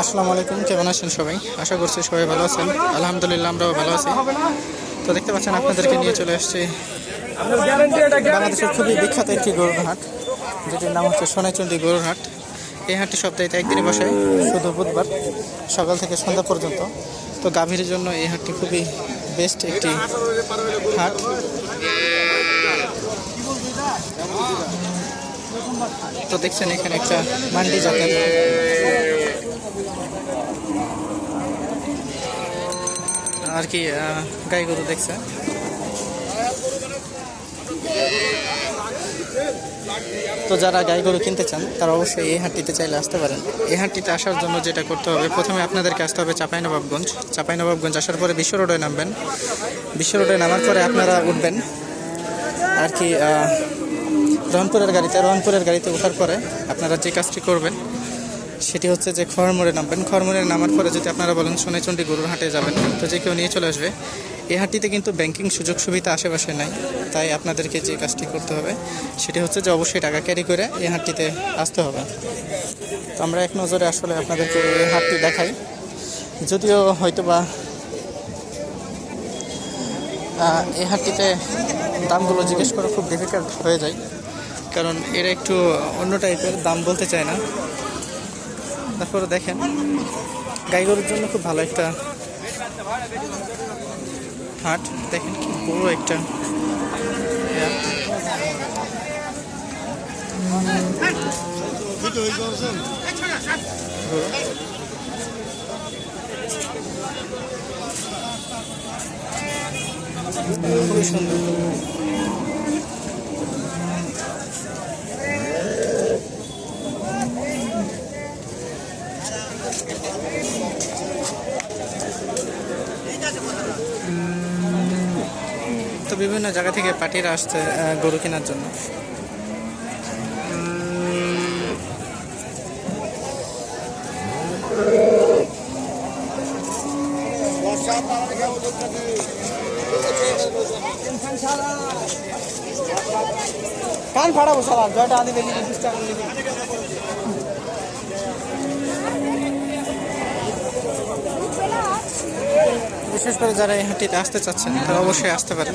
আসসালামু আলাইকুম, কেমন আছেন সবাই? আশা করছি সবাই ভালো আছেন। আলহামদুলিল্লাহ, আমরাও ভালো আছি। তো দেখতে পাচ্ছেন আপনাদেরকে নিয়ে চলে আসছি। বাংলাদেশের খুবই বিখ্যাত একটি গরুর হাট, যেটির নাম হচ্ছে সোনাইচন্ডী গরুর হাট। এই হাটটি সপ্তাহে একদিনই বসে, শুধু বুধবার, সকাল থেকে সন্ধ্যা পর্যন্ত। তো গাভীর জন্য এই হাটটি খুবই বেস্ট একটি হাট। তো দেখছেন এখানে একটা মান্ডি জাতের। আর কি গাই গরু দেখছেন তো যারা গাই গরু কিনতে চান, তারা অবশ্যই এই হাটটিতে চাইলে আসতে পারেন। এই হাটটিতে আসার জন্য যেটা করতে হবে, প্রথমে আপনাদেরকে আসতে হবে চাঁপাইনবাবগঞ্জ। চাঁপাইনবাবগঞ্জ আসার পরে বিশ্ব রোডে নামবেন। বিশ্ব রোডে নামার পরে আপনারা উঠবেন। আর কি রহনপুরের গাড়িতে রহনপুরের গাড়িতে ওঠার পরে আপনারা যে কাজটি করবেন, সেটি হচ্ছে যে খড়মোড়ে নামবেন। খড়মোড়ে নামার পরে যদি আপনারা বলেন সোনাইচন্ডী গরুর হাটে যাবেন, তো যে কেউ নিয়ে চলে আসবে, এই হাটটিতে কিন্তু ব্যাংকিং সুযোগ সুবিধা আশেপাশে নাই, তাই আপনাদেরকে যে কাজটি করতে হবে, সেটি হচ্ছে যে অবশ্যই টাকা ক্যারি করে এই হাটটিতে আসতে হবে। তো আমরা এক নজরে আসলে আপনাদেরকে এই হাটটি দেখাই। যদিও হয়তো বা এই হাটটিতে দামগুলো জিজ্ঞেস করা খুব ডিফিকাল্ট হয়ে যায় কারণ এরা একটু অন্য টাইপের, দাম বলতে চায় না। তারপরে দেখেন গাই গরুর জন্য খুব ভালো একটা হাট। দেখেন কি বড় একটা খুবই সুন্দর। তো বিভিন্ন জায়গা থেকে পার্টিরা আসছে গরু কেনার জন্য। কান ফাড়াবো সালাম জয়টা আদি দেখি চেষ্টা বিশেষ করে যারা এই হাটটিতে আসতে চাচ্ছেন তারা অবশ্যই আসতে পারেন।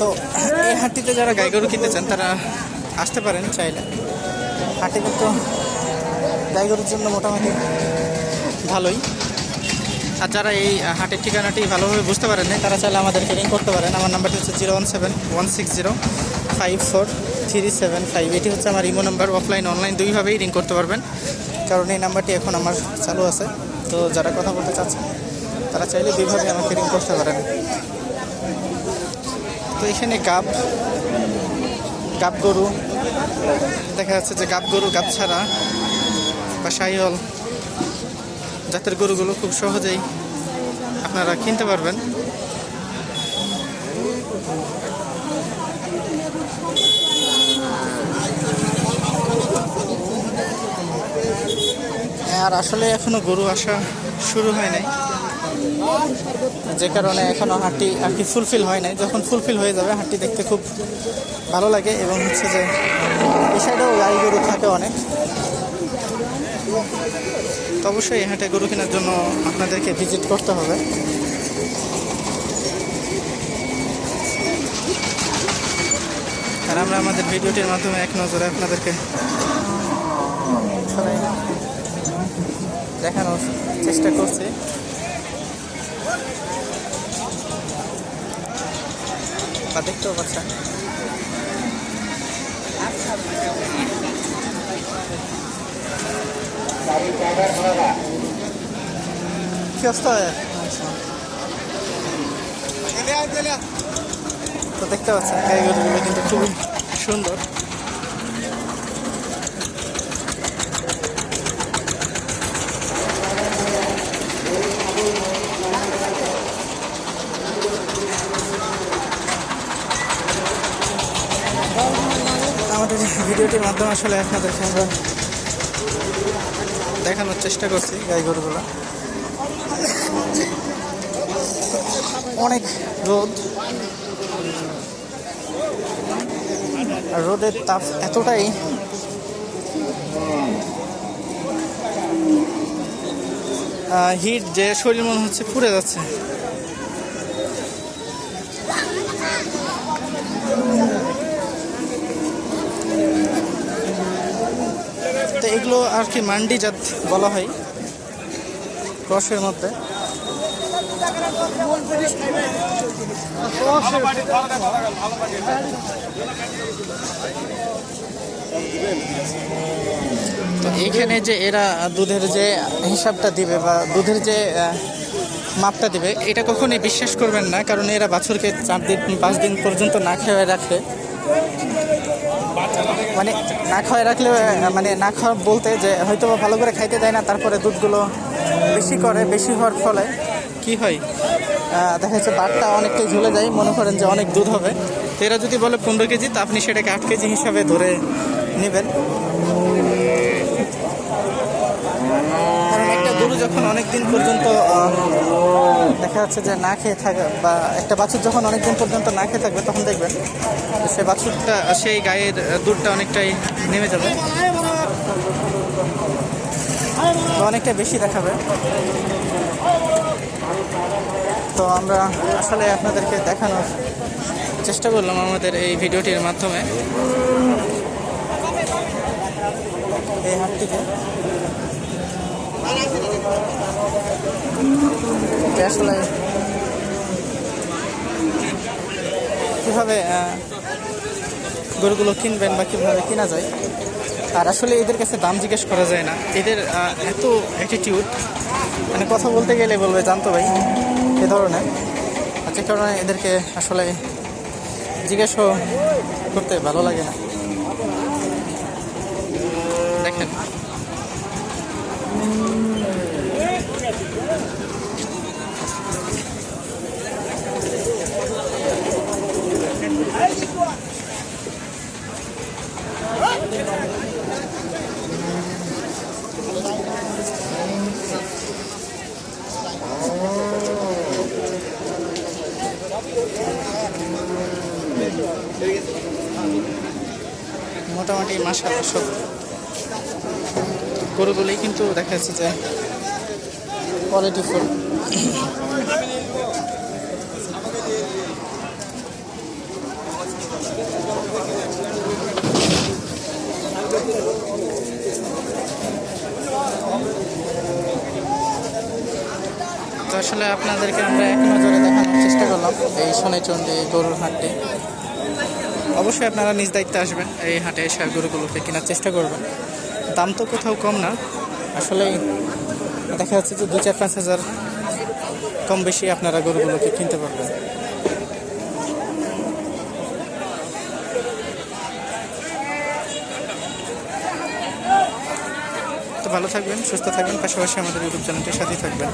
তো এই হাটটিতে যারা গাই গরু কিনতে চান, তারা আসতে পারেন চাইলে। হাটে কিন্তু গাই গরুর জন্য মোটামুটি ভালোই। আর যারা এই হাটের ঠিকানাটি ভালোভাবে বুঝতে পারেন তারা চাইলে আমাদেরকে রিং করতে পারেন। আমার নাম্বারটি হচ্ছে zero one seven one six zero five four three seven five. এটি হচ্ছে আমার ইমো নাম্বার অফলাইন অনলাইন দুইভাবেই রিং করতে পারবেন। কারণ এই নাম্বারটি এখন আমার চালু আছে। তো যারা কথা বলতে চাচ্ছেন তারা চাইলে দুইভাবে আমাকে রিং করতে পারেন। তো এখানে গাব গাব গরু, দেখা যাচ্ছে যে গাব গরু গাব ছাড়া বা সাইহল জাতের গরুগুলো খুব সহজেই আপনারা কিনতে পারবেন। আর আসলে এখনও গরু আসা শুরু হয় নাই। যে কারণে এখনও হাটটি আর কি ফুলফিল হয় নাই। যখন ফুলফিল হয়ে যাবে হাটটি দেখতে খুব ভালো লাগে এবং হচ্ছে যে, এই সাইডেও গাই গরু থাকে অনেক। তো অবশ্যই হাটে গরু কেনার জন্য আপনাদেরকে ভিজিট করতে হবে। আর আমরা আমাদের ভিডিওটির মাধ্যমে এক নজরে আপনাদেরকে দেখানোর চেষ্টা করছি। বা দেখতেও পাচ্ছেন কি অবস্থা তো দেখতে পাচ্ছেন গাড়িগুলো কিন্তু খুবই সুন্দর আমাদের ভিডিওটির মাধ্যমে আসলে আপনাদেরকে আমরা দেখানোর চেষ্টা করছি গাই গরুগুলো। অনেক রোদ। আর রোদের তাপ এতটাই। হিট যে শরীর মনে হচ্ছে পুড়ে যাচ্ছে। এগুলো আর কি মান্ডি জাত বলা হয় ক্রসের মধ্যে। তো এইখানে যে এরা দুধের যে হিসাবটা দিবে বা দুধের যে মাপটা দিবে, এটা কখনোই বিশ্বাস করবেন না, কারণ এরা বাছুরকে চার দিন, পাঁচ দিন পর্যন্ত না খেয়ে রাখে। মানে না খাওয়াই রাখলে মানে না খাওয়া বলতে যে হয়তো বা ভালো করে খাইতে দেয় না তারপরে দুধগুলো বেশি করে বেশি হওয়ার ফলে। কি হয়? দেখা যাচ্ছে বাটটা অনেকটাই ঝুলে যায় মনে করেন যে অনেক দুধ হবে। তো এরা যদি বলে পনেরো কেজি তা আপনি সেটাকে আট কেজি হিসাবে ধরে নেবেন। কারণ একটা গরু যখন অনেক দিন পর্যন্ত দেখা যাচ্ছে যে না খেয়ে থাকে বা একটা বাছুর যখন অনেক দিন পর্যন্ত না খেয়ে থাকবে, তখন দেখবেন সে বাছুরটা সেই গায়ের দুধটা অনেকটাই নেমে যাবে। অনেকটা বেশি দেখাবে। তো আমরা আসলে আপনাদেরকে দেখানোর চেষ্টা করলাম আমাদের এই ভিডিওটির মাধ্যমে। এই হাটটিতে আসলে কীভাবে গরুগুলো কিনবেন বা কীভাবে কেনা যায়। আর আসলে এদের কাছে দাম জিজ্ঞেস করা যায় না। এদের এত অ্যাটিটিউড মানে কথা বলতে গেলে বলবে, জানতো ভাই। এ ধরনের। আর যে কারণে এদেরকে আসলে জিজ্ঞেসও করতে ভালো লাগে না। দেখেন। মোটামুটি মাসা সব গরুগুলোই কিন্তু দেখা যাচ্ছে যে কোয়ালিটি ফুল। তো আসলে আপনাদেরকে আমরা এক নজরে দেখানোর চেষ্টা করলাম এই সোনাইচন্ডী গরুর হাটটি। অবশ্যই আপনারা নিজ দায়িত্বে আসবেন এই হাটে এসে গরুগুলোকে কেনার চেষ্টা করবেন। দাম তো কোথাও কম না। আসলে দেখা যাচ্ছে যে দু চার পাঁচ হাজার কম বেশি আপনারা গরুগুলোকে কিনতে পারবেন। ভালো থাকবেন সুস্থ থাকবেন পাশাপাশি আমাদের ইউটিউব চ্যানেলটির সাথেই থাকবেন।